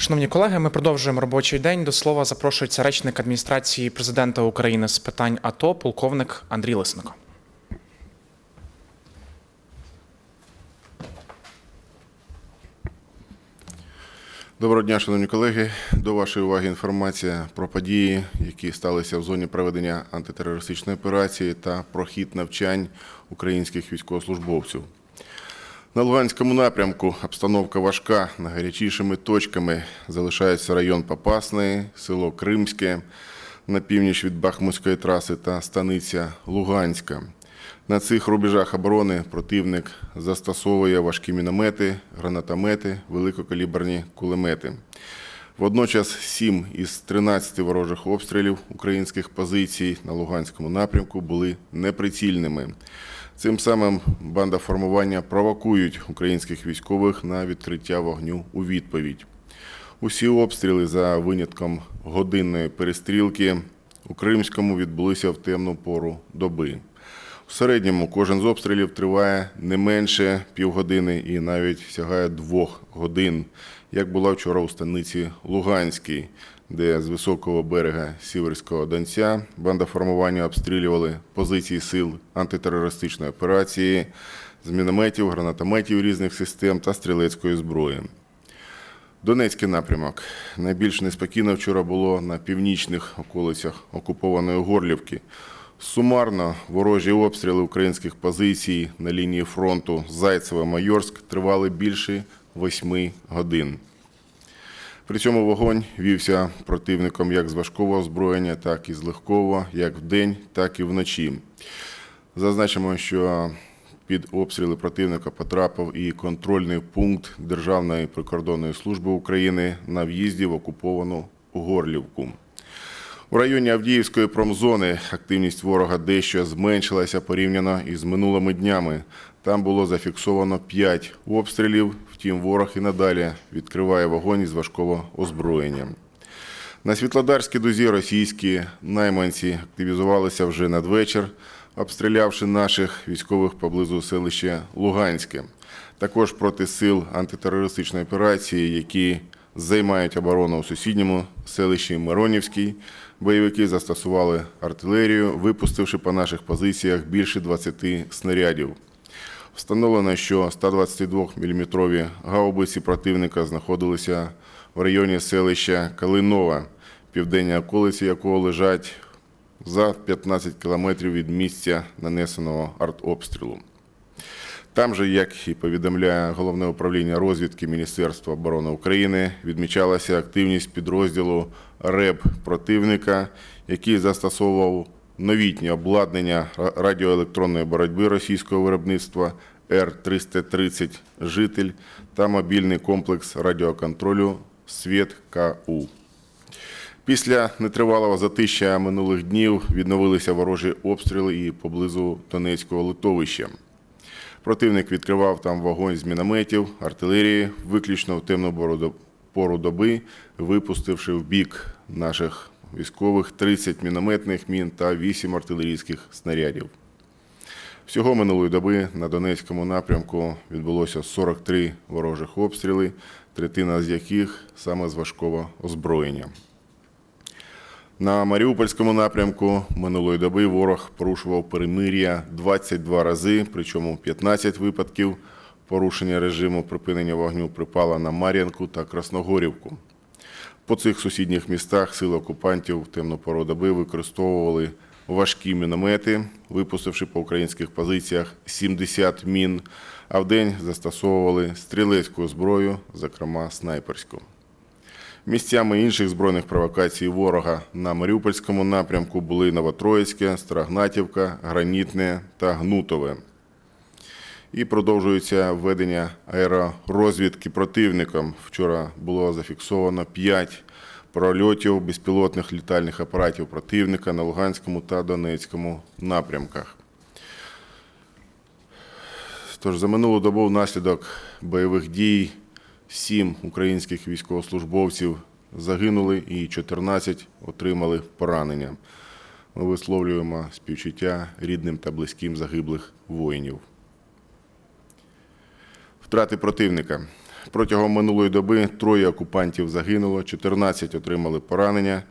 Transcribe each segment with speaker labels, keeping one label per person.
Speaker 1: Шановні колеги, ми продовжуємо робочий день. До слова запрошується речник адміністрації президента України з питань АТО, полковник Андрій Лисенко.
Speaker 2: Доброго дня, шановні колеги. До вашої уваги інформація про події, які сталися в зоні проведення антитерористичної операції та про хід навчань українських військовослужбовців. На Луганському напрямку обстановка важка. Найгарячішими точками залишаються район Попасної, село Кримське на північ від Бахмутської траси та станиця Луганська. На цих рубежах оборони противник застосовує важкі міномети, гранатомети, великокаліберні кулемети. Водночас 7 із 13 ворожих обстрілів українських позицій на Луганському напрямку були неприцільними. Цим самим банда формування провокують українських військових на відкриття вогню у відповідь. Усі обстріли за винятком годинної перестрілки у Кримському відбулися в темну пору доби. В середньому кожен з обстрілів триває не менше півгодини і навіть сягає двох годин, як була вчора у станиці Луганській, де з високого берега Сіверського Донця банда формування обстрілювали позиції сил антитерористичної операції з мінометів, гранатометів різних систем та стрілецької зброї. Донецький напрямок. Найбільш неспокійно вчора було на північних околицях окупованої Горлівки. Сумарно ворожі обстріли українських позицій на лінії фронту Зайцеве-Майорськ тривали більше восьми годин. При цьому вогонь вівся противником як з важкого озброєння, так і з легкого, як вдень, так і вночі. Зазначимо, що під обстріли противника потрапив і контрольний пункт Державної прикордонної служби України на в'їзді в окуповану Горлівку. У районі Авдіївської промзони активність ворога дещо зменшилася порівняно із минулими днями. Там було зафіксовано 5 обстрілів, втім ворог і надалі відкриває вогонь із важкого озброєння. На Світлодарській дузі російські найманці активізувалися вже надвечір, обстрілявши наших військових поблизу селища Луганське. Також проти сил антитерористичної операції, які займають оборону у сусідньому селищі Миронівській, бойовики застосували артилерію, випустивши по наших позиціях більше 20 снарядів. Встановлено, що 122-мм гаубиці противника знаходилися в районі селища Калинова, південні околиці якого лежать за 15 кілометрів від місця нанесеного артобстрілу. Там же, як і повідомляє головне управління розвідки Міністерства оборони України, відмічалася активність підрозділу РЕБ противника, який застосовував новітнє обладнання радіоелектронної боротьби російського виробництва Р-330 «Житель» та мобільний комплекс радіоконтролю «Світ КУ». Після нетривалого затища минулих днів відновилися ворожі обстріли і поблизу Донецького литовища. Противник відкривав там вогонь з мінометів, артилерії, виключно в темну пору доби, випустивши в бік наших військових 30 мінометних мін та 8 артилерійських снарядів. Всього минулої доби на Донецькому напрямку відбулося 43 ворожих обстріли, третина з яких саме з важкого озброєння. На Маріупольському напрямку минулої доби ворог порушував перемир'я 22 рази, причому 15 випадків порушення режиму припинення вогню припало на Мар'янку та Красногорівку. По цих сусідніх містах сили окупантів в темну пору доби використовували важкі міномети, випустивши по українських позиціях 70 мін, а вдень застосовували стрілецьку зброю, зокрема снайперську. Місцями інших збройних провокацій ворога на Маріупольському напрямку були Новотроїцьке, Страгнатівка, Гранітне та Гнутове. І продовжується введення аеророзвідки противником. Вчора було зафіксовано 5 прольотів безпілотних літальних апаратів противника на Луганському та Донецькому напрямках. Тож за минулу добу внаслідок бойових дій сім українських військовослужбовців загинули і 14 отримали поранення. Ми висловлюємо співчуття рідним та близьким загиблих воїнів. Втрати противника. Протягом минулої доби троє окупантів загинуло, 14 отримали поранення.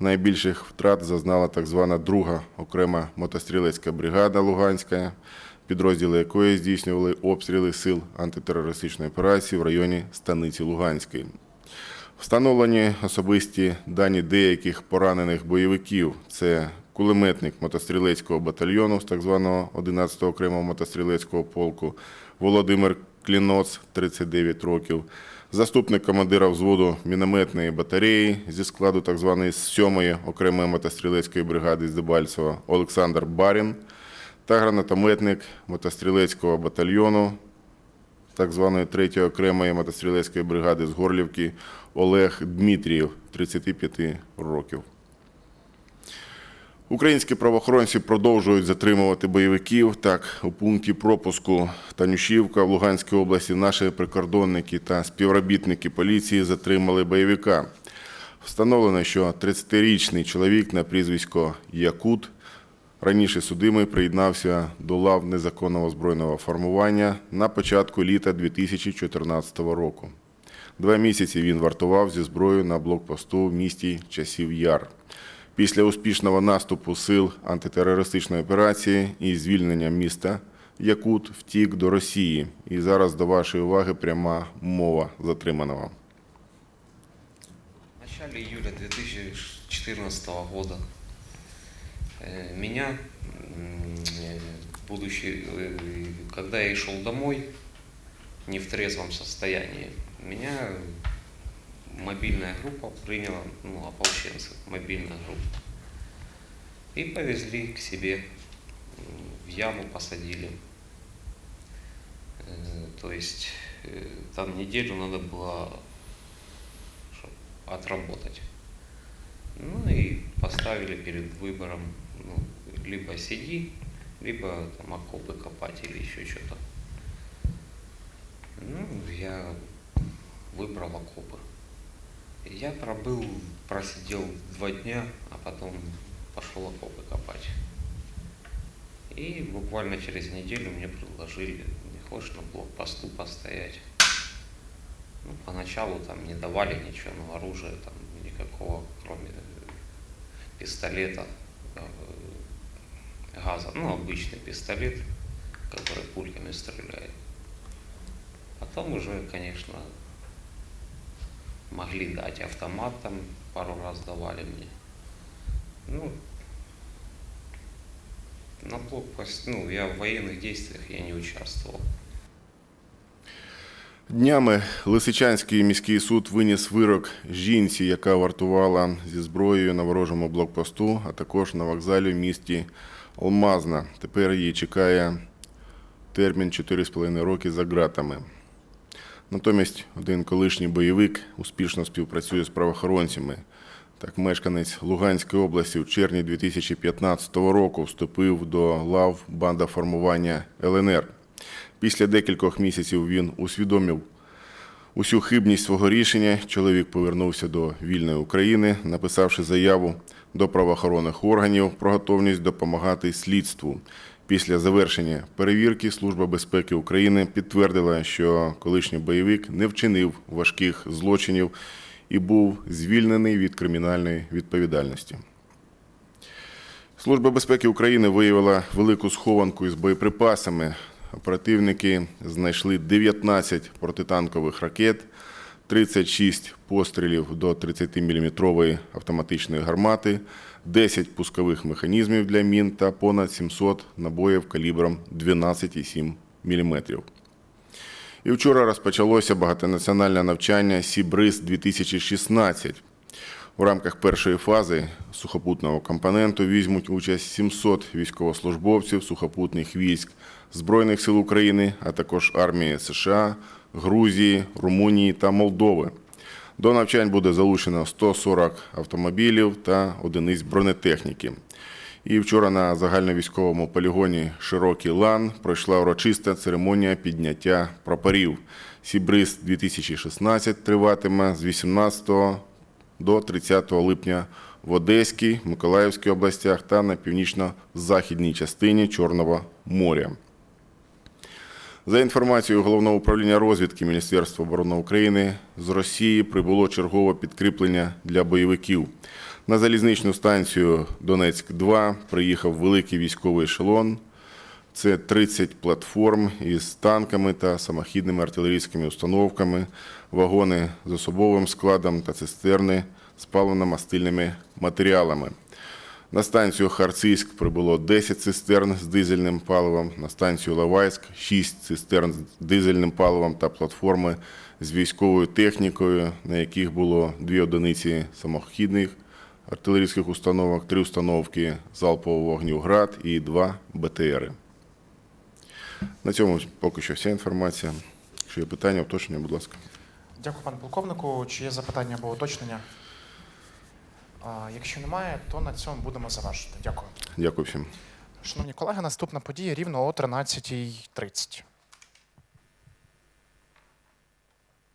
Speaker 2: Найбільших втрат зазнала так звана друга окрема мотострілецька бригада Луганська, підрозділи якої здійснювали обстріли сил антитерористичної операції в районі станиці Луганської. Встановлені особисті дані деяких поранених бойовиків. Це кулеметник мотострілецького батальйону з так званого 11-го окремого мотострілецького полку Володимир Кліноц, 39 років, заступник командира взводу мінометної батареї зі складу так званої 7-ї окремої мотострілецької бригади з Дебальцева Олександр Барін та гранатометник мотострілецького батальйону так званої 3-ї окремої мотострілецької бригади з Горлівки Олег Дмитрієв, 35 років. Українські правоохоронці продовжують затримувати бойовиків. Так, у пункті пропуску Танюшівка в Луганській області наші прикордонники та співробітники поліції затримали бойовика. Встановлено, що 30-річний чоловік на прізвисько Якут раніше судимий приєднався до лав незаконного збройного формування на початку літа 2014 року. Два місяці він вартував зі зброєю на блокпосту в місті Часів Яр. Після успішного наступу сил антитерористичної операції і звільнення міста Якут втік до Росії. І зараз до вашої уваги пряма мова затриманого.
Speaker 3: В начале июля 2014 года э, меня, м, э, э, когда я шел домой, не в трезвом состоянии, меня мобильная группа приняла, ну, ополченцы, мобильная группа. И повезли к себе, в яму посадили. Э, То есть э, там неделю надо было отработать. Ну и поставили перед выбором, либо сиди, либо там окопы копать или еще что-то. Ну, я выбрал окопы. Я пробыл, просидел два дня, а потом пошел окопы копать. И буквально через неделю мне предложили, не хочешь на блокпосту постоять. Ну, поначалу там не давали ничего, но оружия там никакого, кроме э, пистолета, э, газа. Ну, обычный пистолет, который пульками стреляет. Потом уже, конечно, могли дать автомат там, пару раз давали мне. Ну, на блокпосте, ну, я в военных действиях я не участвовал.
Speaker 2: Днями Лисичанський міський суд виніс вирок жінці, яка вартувала зі зброєю на ворожому блокпосту, а також на вокзалі в місті Алмазна. Тепер її чекає термін 4,5 роки за ґратами. Натомість один колишній бойовик успішно співпрацює з правоохоронцями. Так, мешканець Луганської області в червні 2015 року вступив до лав банда формування ЛНР. Після декількох місяців він усвідомив усю хибність свого рішення. Чоловік повернувся до вільної України, написавши заяву до правоохоронних органів про готовність допомагати слідству. Після завершення перевірки Служба безпеки України підтвердила, що колишній бойовик не вчинив важких злочинів і був звільнений від кримінальної відповідальності. Служба безпеки України виявила велику схованку із боєприпасами. Оперативники знайшли 19 протитанкових ракет, 36 пострілів до 30-мм автоматичної гармати, 10 пускових механізмів для мін та понад 700 набоїв калібром 12,7 мм. І вчора розпочалося багатонаціональне навчання Сібриз 2016. У рамках першої фази сухопутного компоненту візьмуть участь 700 військовослужбовців сухопутних військ Збройних сил України, а також армії США, Грузії, Румунії та Молдови. До навчань буде залучено 140 автомобілів та одиниць бронетехніки. І вчора на загальновійськовому полігоні Широкий лан пройшла урочиста церемонія підняття прапорів. Сібриз 2016 триватиме з 18 до 30 липня в Одеській, Миколаївській областях та на північно-західній частині Чорного моря. За інформацією Головного управління розвідки Міністерства оборони України, з Росії прибуло чергове підкріплення для бойовиків. На залізничну станцію Донецьк-2 приїхав великий військовий ешелон. Це 30 платформ із танками та самохідними артилерійськими установками, вагони з особовим складом та цистерни з паливно-мастильними матеріалами. На станцію Харцизьк прибуло 10 цистерн з дизельним паливом, на станцію Лавайськ 6 цистерн з дизельним паливом та платформи з військовою технікою, на яких було дві одиниці самохідних артилерійських установок, три установки залпового вогню «Град» і два БТРи. На цьому поки що вся інформація. Якщо є питання, уточнення, будь ласка.
Speaker 1: Дякую, пане полковнику. Чи є запитання або уточнення? А, Якщо немає, то на цьому будемо завершити. Дякую.
Speaker 2: Дякую всім.
Speaker 1: Шановні колеги, наступна подія рівно о 13.30.